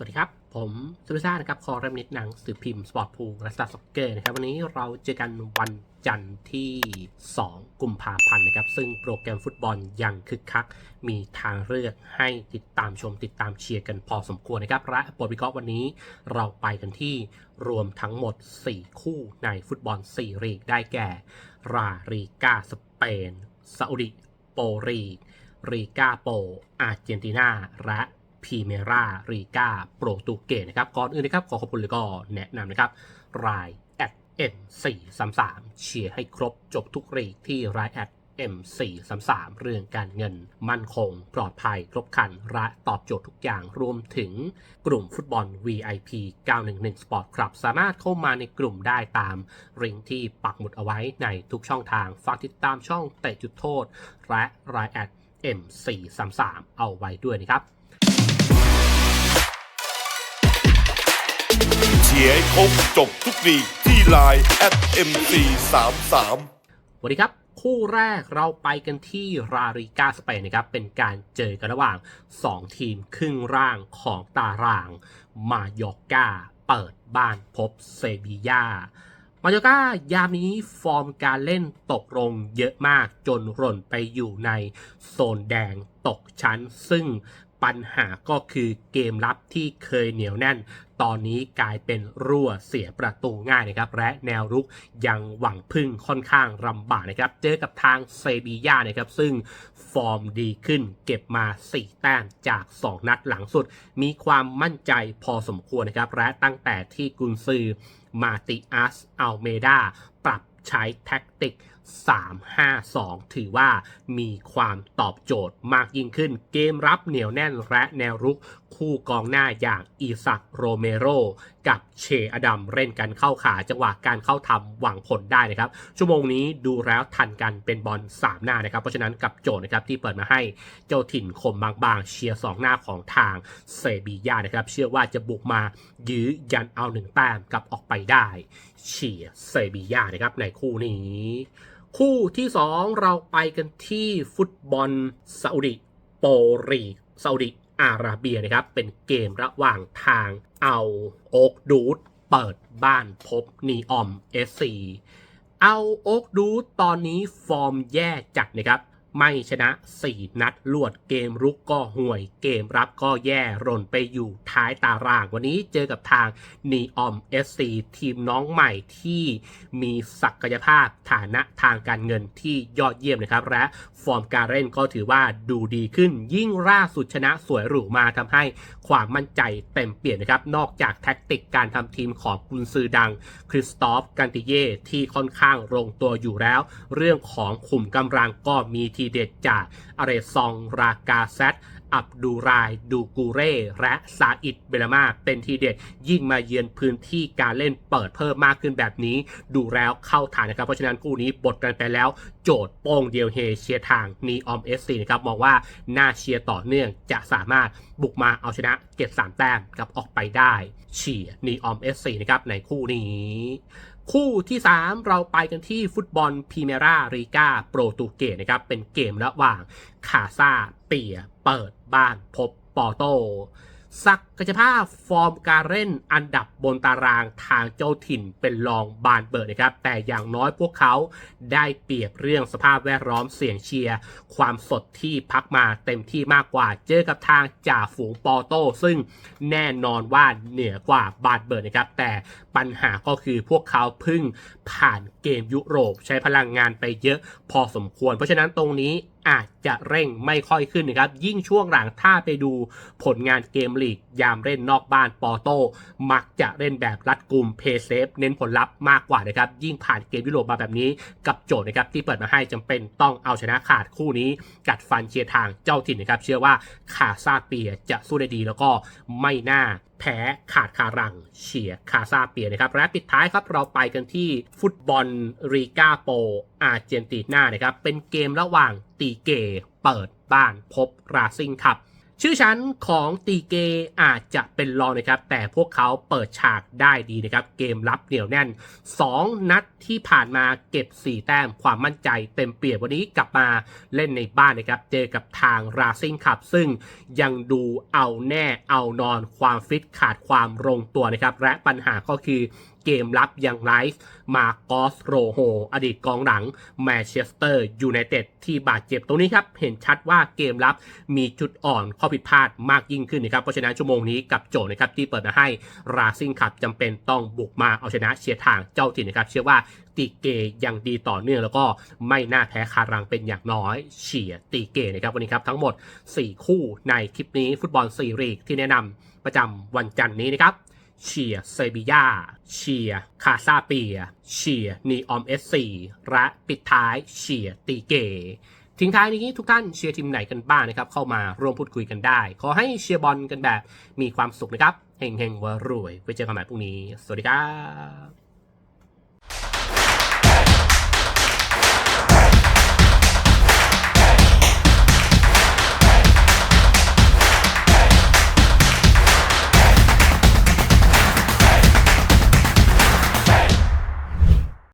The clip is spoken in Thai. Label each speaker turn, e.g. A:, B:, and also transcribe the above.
A: สวัสดีนะครับคอรัมนิดหนังสือพิมพ์ สปอร์ตพูและสตาร์ซ็อกเกอร์นะครับ วันนี้เราเจอกันวันจันทร์ที่ 2 กุมภาพันธ์นะครับ ซึ่งโปรแกรมฟุตบอลยังคึกคัก มีทางเลือกให้ติดตามชมติดตามเชียร์กันพอสมควรนะครับ และบทวิเคราะห์วันนี้เราไปกันที่รวมทั้งหมด 4 คู่ในฟุตบอล4ลีกได้แก่ ราลีกาสเปนซาอุดิโปรลีรีกาโปอาร์เจนตินาและ พีเมรารีกาโปรตุเกสนะครับก่อนอื่นนะครับขอขอบคุณเลยก็แนะนำนะครับรายแอด M433 เชียร์ให้ครบจบทุกรีกที่รายแอด M433 เรื่องการเงิน มั่นคง ปลอดภัย ครบครันและตอบโจทย์ทุกอย่างรวมถึงกลุ่มฟุตบอล VIP 911 Sport Club สามารถเข้ามาในกลุ่มได้ตามลิงก์ที่ปักหมุดเอาไว้ในทุกช่องทาง ฝากติดตามช่องเตะจุดโทษ และรายแอด M433 เอาไว้ด้วยนะครับ
B: ชียร์ให้ครบจบทุกลีที่ไลน์ at mc33
A: สวัสดีครับ คู่แรกเราไปกันที่ราริกาสเปนนะครับ เป็นการเจอกันระหว่าง 2 ทีมครึ่งร่างของตาราง มายอกาเปิดบ้านพบเซบียามาโยอร์กายามนี้ฟอร์มการเล่นตกลงเยอะมากจนหล่นไปอยู่ในโซนแดงตกชั้น ซึ่ง ปัญหาก็คือเกมรับที่เคยเหนียวแน่น ตอนนี้กลายเป็นรั่วเสียประตูง่ายนะครับและแนวรุกยังหวังพึ่งค่อนข้างลำบากนะครับ เจอกับทางเซบีย่านะครับซึ่งฟอร์มดีขึ้นเก็บมา 4 แต้มจาก 2 นัดหลังสุด มีความมั่นใจพอสมควรนะครับและตั้งแต่ที่กุนซือมาติอัสอัลเมดาปรับใช้แท็กติก 3-5-2 ถือว่ามีความตอบโจทย์มากยิ่งขึ้น เกมรับเหนียวแน่นและแนวรุกคู่กองหน้าอย่างอีซักโรเมโรกับเชอดัมเล่นกันเข้าขาจังหวะการเข้าทำหวังผลได้นะครับ ชั่วโมงนี้ดูแล้วทันกันเป็นบอล3หน้านะครับ เพราะฉะนั้นกับโจทย์นะครับที่เปิดมาให้เจ้าถิ่นคมบางๆ เชียร์2หน้าของทางเซบียานะครับ เชื่อว่าจะบุกมายื้อยันเอาหนึ่งแต้มกลับออกไปได้ เชียร์เซบียานะครับในคู่นี้ คู่ที่ 2 เราไปกันที่ฟุตบอลซาอุดิโปรีซาอุดิอาระเบียนะครับ เป็นเกมระหว่างทางเอาโอกดูดเปิดบ้านพบนีออมเอสซีเอาโอกดูดตอนนี้ฟอร์มแย่จัดนะครับ ไม่ชนะ 4 นัดลวดเกมรุกก็ห่วย เกมรับก็แย่ร่นไปอยู่ท้ายตาราง วันนี้เจอกับทางนีออมเอสซีทีมน้องใหม่ที่มีศักยภาพฐานะทางการเงินที่ยอดเยี่ยมนะครับ และฟอร์มการเล่นก็ถือว่าดูดีขึ้น ยิ่งล่าสุดชนะสวยหรูมาทำให้ความมั่นใจเต็มเปลี่ยนนะครับ นอกจากแท็กติกการทำทีมของกุนซือดังคริสตอฟกันติเย่ที่ค่อนข้างลงตัวอยู่แล้ว เรื่องของขุมกำลังก็มีทีเด็ดจากอาเรซองรากาเซตอับดูรายดูกูเร่และซาอิดเบลมาเป็นทีเด็ดยิ่งมาเยือนพื้นที่การเล่นเปิดเพิ่มมากขึ้นแบบนี้ ดูแล้วเข้าทางนะครับ เพราะฉะนั้นคู่นี้บทกันไปแล้ว โจทย์โป้งเดียวเฮเชียทางนีออมเอสซีนะครับมองว่าน่าเชียร์ต่อเนื่องจะสามารถบุกมาเอาชนะเก็บ3แต้มกลับออกไปได้ เชียร์นีออมเอสซีนะครับในคู่นี้ คู่ที่ 3 เราไปกันที่ฟุตบอลพรีเมรารีกาโปรตุเกสนะครับ เป็นเกมระหว่างคาซาเปียเปิดบ้านพบปอโต ศักยภาพฟอร์มการเล่นอันดับบนตารางทางเจ้าถิ่นเป็นรองบานเบิดนะครับ แต่อย่างน้อยพวกเขาได้เปรียบเรื่องสภาพแวดล้อมเสียงเชียร์ ความสดที่พักมาเต็มที่มากกว่า เจอกับทางจ่าฝูงปอโต้ซึ่งแน่นอนว่าเหนือกว่าบาดเบิร์ดนะครับ แต่ปัญหาก็คือพวกเขาเพิ่งผ่านเกมยุโรปใช้พลังงานไปเยอะพอสมควร เพราะฉะนั้นตรงนี้ อาจจะเร่งไม่ค่อยขึ้นนะครับ ยิ่งช่วงหลังถ้าไปดูผลงานเกมลีก ยามเล่นนอกบ้านปอโต้มักจะเล่นแบบรัดกลุ่มเพย์เซฟเน้นผลลัพธ์มากกว่านะครับ ยิ่งผ่านเกมยุโรปมาแบบนี้กับโจทย์นะครับที่เปิดมาให้จำเป็นต้องเอาชนะขาดคู่นี้ กัดฟันเชียร์ทางเจ้าถิ่นนะครับ เชื่อว่าคาซาเปียจะสู้ได้ดีแล้วก็ไม่น่า แพ้ขาดคารัง เฉียคาซาเปียนะครับและปิดท้ายครับเราไปกันที่ฟุตบอลรีกาโปอาร์เจนตินานะครับเป็นเกมระหว่างตีเกเปิดบ้านพบราซิงคับ ชื่อชั้นของตีเกอาจจะเป็นรองนะครับ แต่พวกเขาเปิดฉากได้ดีนะครับ เกมรับเหนียวแน่น 2 นัดที่ผ่านมาเก็บ 4 แต้มความมั่นใจเต็มเปี่ยมวันนี้กลับมาเล่นในบ้านนะครับ เจอกับทางราซิงคับ ซึ่งยังดูเอาแน่เอานอนความฟิตขาดความลงตัวนะครับ และปัญหาก็คือ เกมรับยังไลฟ์มาโกอสโรโฮอดีตกองหลังแมนเชสเตอร์ยูไนเต็ดที่บาดเจ็บตรงนี้ครับ เห็นชัดว่าเกมรับมีจุดอ่อนข้อผิดพลาดมากยิ่งขึ้นนะครับ เพราะฉะนั้นชั่วโมงนี้กับโจนะครับที่เปิดมาให้ราซิงคับจำเป็นต้องบุกมาเอาชนะเชียร์ทางเจ้าถิ่นนะครับ เชื่อว่าตีเกยังดีต่อเนื่องแล้วก็ไม่น่าแพ้คารังเป็นอย่างน้อยเชียตีเกนะครับวันนี้ครับทั้งหมด 4 คู่ในคลิปนี้ฟุตบอลซีรีส์ที่แนะนำประจำวันจันทร์นี้นะครับ เชียเซบียาเชียคาซาเปีย เชียนีออมเอสซีและปิดท้ายเชียตีเกทิ้งท้ายนี้ทุกท่านเชียร์ทีมไหนกันบ้างนะครับ เข้ามาร่วมพูดคุยกันได้ ขอให้เชียร์บอลกันแบบมีความสุขนะครับเฮงเฮงวรวยไว้เจอกันใหม่พรุ่งนี้ สวัสดีครับ